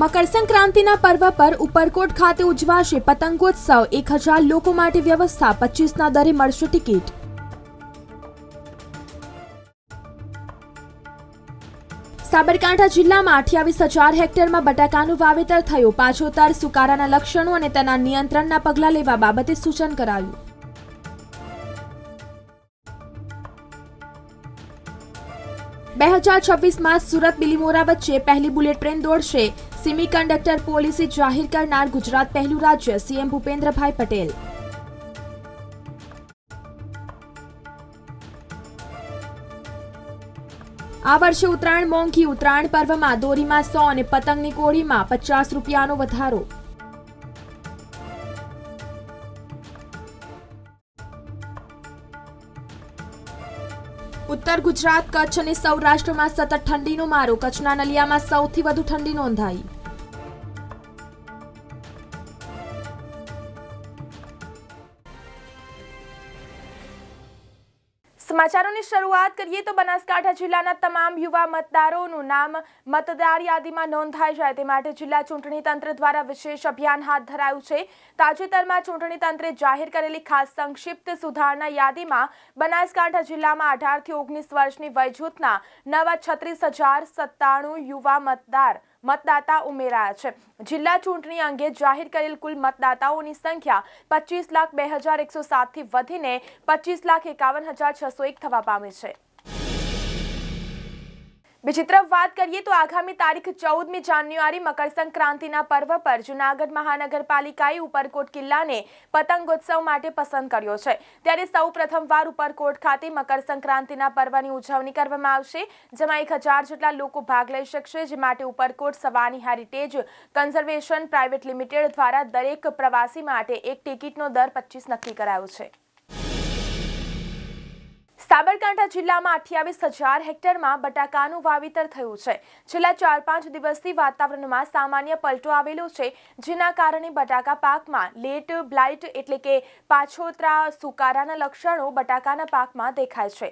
મકર સંક્રાંતિના પર્વ પર ઉપરકોટ ખાતે ઉજવાશે પતંગોત્સવ. એક હજાર લોકો માટે વ્યવસ્થા, પચીસના દરે મળશે ટિકિટ. સાબરકાંઠા જિલ્લામાં અઠ્યાવીસ હજાર હેક્ટરમાં બટાકાનું વાવેતર થયું. પાછોતર સુકારાના લક્ષણો અને તેના નિયંત્રણના પગલાં લેવા બાબતે સૂચન કરાયું. બે હજાર છવ્વીસમાં સુરત બિલીમોરા વચ્ચે પહેલી બુલેટ ટ્રેન દોડશે. સિમી કંડક્ટર પોલિસી જાહેર કરનાર ગુજરાત પહેલું રાજ્ય સીએમ ભૂપેન્દ્રભાઈ પટેલ. આ વર્ષે ઉત્તરાયણ મોંઘી ઉત્તરાયણ પર્વમાં દોરીમાં સો અને પતંગની કોળીમાં પચાસ રૂપિયાનો વધારો. ઉત્તર ગુજરાત, કચ્છ અને સૌરાષ્ટ્રમાં સતત ઠંડીનો મારો, કચ્છના નલિયામાં સૌથી વધુ ઠંડી નોંધાઈ. સમાચારોની શરૂઆત કરીએ તો બનાસકાંઠા જિલ્લાના તમામ યુવા મતદારોનું નામ મતદાર યાદીમાં નોંધાઈ જાય તે માટે જિલ્લા ચૂંટણી તંત્ર દ્વારા વિશેષ અભિયાન હાથ ધરાયું છે. તાજેતરમાં ચૂંટણી તંત્રે જાહેર કરેલી ખાસ સંક્ષિપ્ત સુધારણા યાદીમાં બનાસકાંઠા જિલ્લામાં અઢારથી ઓગણીસ વર્ષની વયજૂથના નવા છત્રીસ હજાર સત્તાણું યુવા મતદાર મતદાતા ઉમેરાયા છે. જિલ્લા ચૂંટણી અંગે જાહેર કરેલ કુલ મતદાતાઓની સંખ્યા પચીસ લાખ બે હજાર એકસો સાતથી વધીને પચીસ લાખ એકાવન હજાર છસો એક થવા પામી છે. બીજી તરફ વાત કરીએ તો આગામી તારીખ ચૌદમી જાન્યુઆરી મકર સંક્રાંતિના પર્વ પર જુનાગઢ મહાનગરપાલિકાએ ઉપરકોટ કિલ્લાને પતંગોત્સવ માટે પસંદ કર્યો છે. ત્યારે સૌ પ્રથમવાર ઉપરકોટ ખાતે મકર સંક્રાંતિના પર્વની ઉજવણી કરવામાં આવશે, જેમાં એક હજાર જેટલા લોકો ભાગ લઈ શકશે, જે માટે Uparkot Savani heritage conservation private limited દ્વારા દરેક પ્રવાસી માટે એક ટિકિટનો દર પચીસ નક્કી કરાયો છે. સાબરકાંઠા જિલ્લામાં અઠ્યાવીસ હજાર હેક્ટરમાં બટાકાનું વાવેતર થયું છે. છેલ્લા ચાર પાંચ દિવસથી વાતાવરણમાં સામાન્ય પલટો આવેલો છે, જેના કારણે બટાકા પાકમાં લેટ બ્લાઇટ એટલે કે પાછોતરા સુકારાના લક્ષણો બટાકાના પાકમાં દેખાય છે.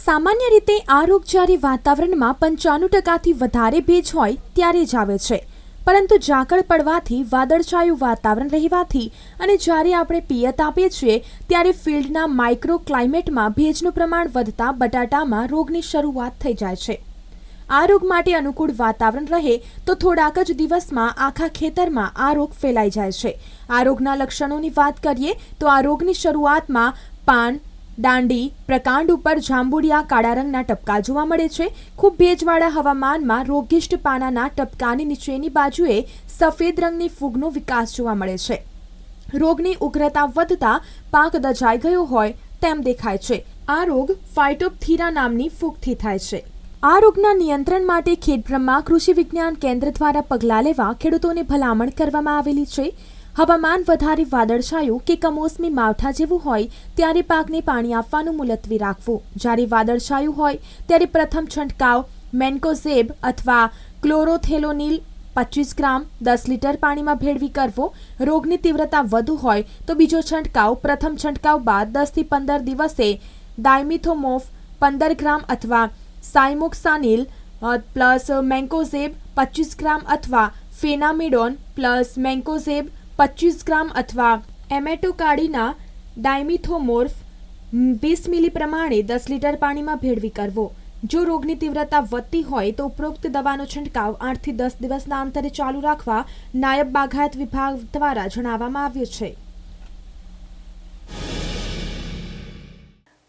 સામાન્ય રીતે આ રોગ જ્યારે વાતાવરણમાં પંચાણું ટકાથી વધારે ભેજ હોય ત્યારે જ આવે છે. પરંતુ ઝાકળ પડવાથી, વાદળછાયું વાતાવરણ રહેવાથી અને જ્યારે આપણે પિયત આપીએ છીએ, ત્યારે ફિલ્ડના માઇક્રો ક્લાઇમેટમાં ભેજનું પ્રમાણ વધતા બટાટામાં રોગની શરૂઆત થઈ જાય છે. આ રોગ માટે અનુકૂળ વાતાવરણ રહે તો થોડાક જ દિવસમાં આખા ખેતરમાં આ રોગ ફેલાઈ જાય છે. આ રોગના લક્ષણોની વાત કરીએ તો આ રોગની શરૂઆતમાં પાન દાંડી, પ્રકાંડ ઉપર જાંબુડિયા કાળા રંગના ટપકા જોવા મળે છે. ખૂબ ભેજવાળા હવામાનમાં રોગિષ્ટ પાનાના ટપકાની નીચેની બાજુએ સફેદ રંગની ફૂગનો વિકાસ જોવા મળે છે. રોગની ઉગ્રતા વધતા પાક દજાઈ ગયો હોય તેમ દેખાય છે. આ રોગ ફાઇટોપથીરા નામની ફૂગથી થાય છે. આ રોગના નિયંત્રણ માટે ખેડબ્રહ્મા કૃષિ વિજ્ઞાન કેન્દ્ર દ્વારા પગલાં લેવા ખેડૂતોને ભલામણ કરવામાં આવેલી છે. હવામાન વધારે વાદળછાયું કે કમોસમી માવઠા જેવું હોય, ત્યારે પાકને પાણી આપવાનું મુલતવી રાખવું. જ્યારે વાદળછાયું હોય, ત્યારે પ્રથમ છંટકાવ મેન્કોઝેબ અથવા ક્લોરોથેલોનિલ પચીસ ગ્રામ દસ લીટર પાણીમાં ભેળવી કરવો. રોગની તીવ્રતા વધુ હોય, તો બીજો છંટકાવ, પ્રથમ છંટકાવ બાદ દસથી પંદર દિવસે ડાયમિથોમોફ પંદર ગ્રામ અથવા સાયમોક્સાનિલ પ્લસ મેન્કોઝેબ પચીસ ગ્રામ અથવા ફેનામિડોન પ્લસ મેન્કોઝેબ પચીસ ગ્રામ અથવા એમેટોકાડીના ડાયમિથોમોર્ફ વીસ મિલી પ્રમાણે દસ લીટર પાણીમાં ભેળવી કરવો. જો રોગની તીવ્રતા વધતી હોય તો ઉપરોક્ત દવાનો છંટકાવ આઠથી દસ દિવસના અંતરે ચાલુ રાખવા નાયબ બાગાયત વિભાગ દ્વારા જણાવવામાં આવ્યું છે.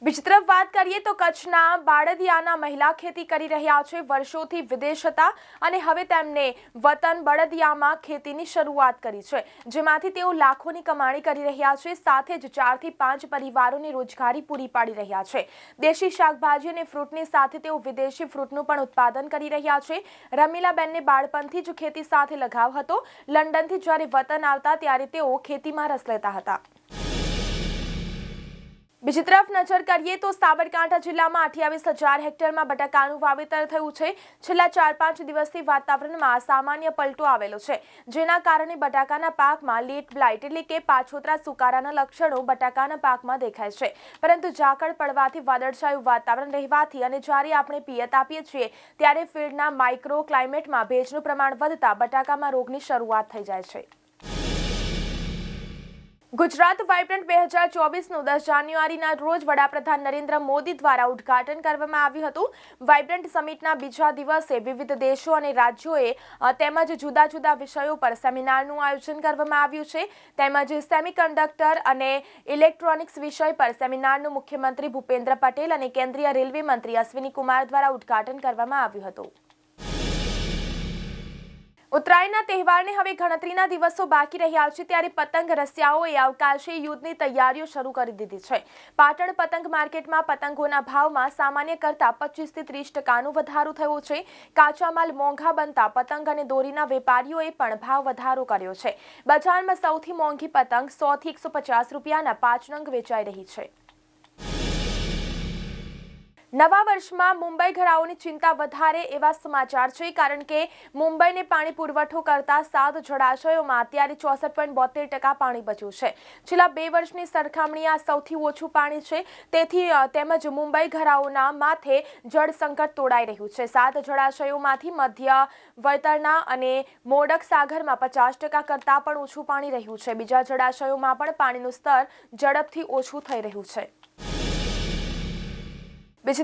બીજી તરફ વાત કરીએ તો કચ્છના બાળદિયાના મહિલા ખેતી કરી રહ્યા છે. વર્ષોથી વિદેશ હતા અને હવે તેમને વતન બળદિયામાં ખેતીની શરૂઆત કરી છે. જેમાંથી તેઓ લાખોની કમાણી કરી રહ્યા છે. સાથે જ ચારથી પાંચ પરિવારોને રોજગારી પૂરી પાડી રહ્યા છે. દેશી શાકભાજી અને ફ્રૂટની સાથે તેઓ વિદેશી ફ્રૂટનું પણ ઉત્પાદન કરી રહ્યા છે. રમીલાબેનને બાળપણથી જ ખેતી સાથે લગાવ હતો. લંડનથી જ્યારે વતન આવતા ત્યારે તેઓ ખેતીમાં રસ લેતા હતા. બીજી તરફ નજર કરીએ તો સાબરકાંઠા જિલ્લામાં અઠ્યાવીસ હજાર હેક્ટરમાં બટાકાનું વાવેતર થયું છે. છેલ્લા ચાર પાંચ દિવસથી વાતાવરણમાં સામાન્ય પલટો આવેલો છે. જેના કારણે બટાકાના પાકમાં લેટ બ્લાઇટ એટલે કે પાછોતરા સુકારાના લક્ષણો બટાકાના પાકમાં દેખાય છે. પરંતુ ઝાકળ પડવાથી વાદળછાયું વાતાવરણ રહેવાથી અને જ્યારે આપણે પિયત આપીએ છીએ, ત્યારે ફિલ્ડના માઇક્રો ક્લાઇમેટમાં ભેજનું પ્રમાણ વધતા બટાકામાં રોગની શરૂઆત થઈ જાય છે. ગુજરાત વાઇબ્રન્ટ બે હજાર ચોવીસનું દસ જાન્યુઆરીના રોજ વડાપ્રધાન નરેન્દ્ર મોદી દ્વારા ઉદ્ઘાટન કરવામાં આવ્યું હતું. વાઇબ્રન્ટ સમિટના બીજા દિવસે વિવિધ દેશો અને રાજ્યોએ તેમજ જુદા જુદા વિષયો પર સેમિનારનું આયોજન કરવામાં આવ્યું છે. તેમજ સેમિકન્ડક્ટર અને ઇલેક્ટ્રોનિક્સ વિષય પર સેમિનારનું મુખ્યમંત્રી ભૂપેન્દ્ર પટેલ અને કેન્દ્રીય રેલવે મંત્રી અશ્વિની કુમાર દ્વારા ઉદ્ઘાટન કરવામાં આવ્યું હતું. ઉત્તરાયણના તહેવારને હવે ગણતરીના દિવસો બાકી રહ્યા છે ત્યારે પતંગ રસિયાઓએ અવકાશી યુદ્ધની તૈયારીઓ શરૂ કરી દીધી છે. પાટણ પતંગ માર્કેટમાં પતંગોના ભાવમાં સામાન્ય કરતાં પચીસથી ત્રીસ ટકાનો વધારો થયો છે. કાચા માલ મોંઘા બનતા પતંગ અને દોરીના વેપારીઓએ પણ ભાવ વધારો કર્યો છે. બજારમાં સૌથી મોંઘી પતંગ સોથી એકસો પચાસ રૂપિયાના પાંચ નંગ વેચાઈ રહી છે. નવા વર્ષમાં મુંબઈ ઘરાઓની ચિંતા વધારે એવા સમાચાર છે, કારણ કે મુંબઈને પાણી પુરવઠો કરતા સાત જળાશયોમાં અત્યારે ચોસઠ પોઈન્ટ બોતેર ટકા પાણી બચ્યું છે. છેલ્લા બે વર્ષની સરખામણીએ આ સૌથી ઓછું પાણી છે. તેથી તેમજ મુંબઈ ઘરાઓના માથે જળ સંકટ તોડાઈ રહ્યું છે. સાત જળાશયોમાંથી મધ્ય વળતરના અને મોડક સાગરમાં પચાસ ટકા કરતાં પણ ઓછું પાણી રહ્યું છે. બીજા જળાશયોમાં પણ પાણીનું સ્તર ઝડપથી ઓછું થઈ રહ્યું છે.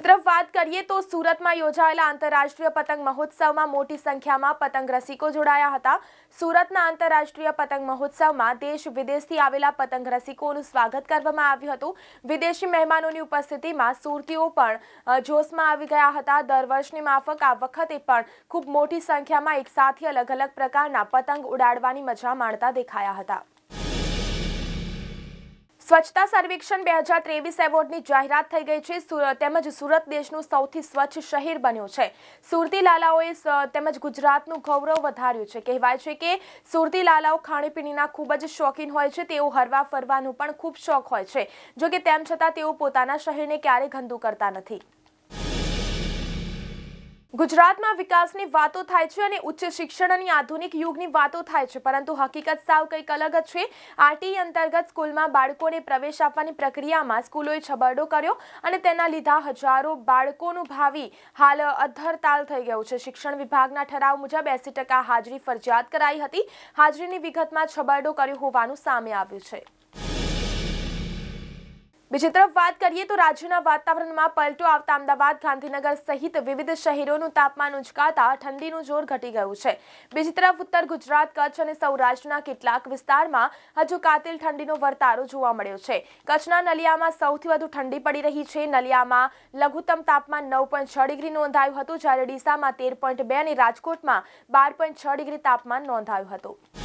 તરફ વાત કરીએ તો સુરતમાં યોજાયેલા આંતરરાષ્ટ્રીય પતંગ મહોત્સવમાં મોટી સંખ્યામાં પતંગ રસિકો જોડાયા હતા. સુરતના આંતરરાષ્ટ્રીય પતંગ મહોત્સવમાં દેશ વિદેશથી આવેલા પતંગ રસિકોનું સ્વાગત કરવામાં આવ્યું હતું. વિદેશી મહેમાનોની ઉપસ્થિતિમાં સુરતીઓ પણ જોશમાં આવી ગયા હતા. દર વર્ષની માફક આ વખતે પણ ખૂબ મોટી સંખ્યામાં એકસાથે અલગ અલગ પ્રકારના પતંગ ઉડાડવાની મજા માણતા દેખાયા હતા. સ્વચ્છતા સર્વેક્ષણ બે હજાર ત્રેવીસ એવોર્ડની જાહેરાત થઈ ગઈ છે. તેમજ સુરત દેશનું સૌથી સ્વચ્છ શહેર બન્યું છે. સુરતી લાલાઓએ તેમજ ગુજરાતનું ગૌરવ વધાર્યું છે. કહેવાય છે કે સુરતી લાલાઓ ખાણીપીણીના ખૂબ જ શોખીન હોય છે. તેઓ હરવા ફરવાનું પણ ખૂબ શોખ હોય છે. જો કે તેમ છતાં તેઓ પોતાના શહેરને ક્યારેય ગંદુ કરતા નથી. ગુજરાતમાં વિકાસની વાતો થાય છે અને ઉચ્ચ શિક્ષણ અને આધુનિક યુગની વાતો થાય છે, પરંતુ હકીકત સાવ કંઈક અલગ જ છે. આરટી અંતર્ગત સ્કૂલમાં બાળકોને પ્રવેશ આપવાની પ્રક્રિયામાં સ્કૂલોએ છબરડો કર્યો અને તેના લીધા હજારો બાળકોનું ભાવિ હાલ અધરતાલ થઈ ગયું છે. શિક્ષણ વિભાગના ઠરાવ મુજબ એસી ટકા હાજરી ફરજિયાત કરાઈ હતી. હાજરીની વિગતમાં છબરડો કર્યો હોવાનું સામે આવ્યું છે. બીજી તરફ વાત કરીએ તો રાજ્યના વાતાવરણમાં પલટો આવતા અમદાવાદ, ગાંધીનગર સહિત વિવિધ શહેરોનું તાપમાન ઉંચકાતા ઠંડીનું જોર ઘટી ગયું છે. બીજી તરફ ઉત્તર ગુજરાત, કચ્છ અને સૌરાષ્ટ્રના કેટલાક વિસ્તારમાં હજુ કાતિલ ઠંડીનો વર્તારો જોવા મળ્યો છે. કચ્છના નલિયામાં સૌથી વધુ ઠંડી પડી રહી છે. નલિયામાં લઘુત્તમ તાપમાન નવ પોઈન્ટ છ ડિગ્રી નોંધાયું હતું, જ્યારે ડીસામાં તેર પોઈન્ટ બે અને રાજકોટમાં બાર પોઈન્ટ છ ડિગ્રી તાપમાન નોંધાયું હતું.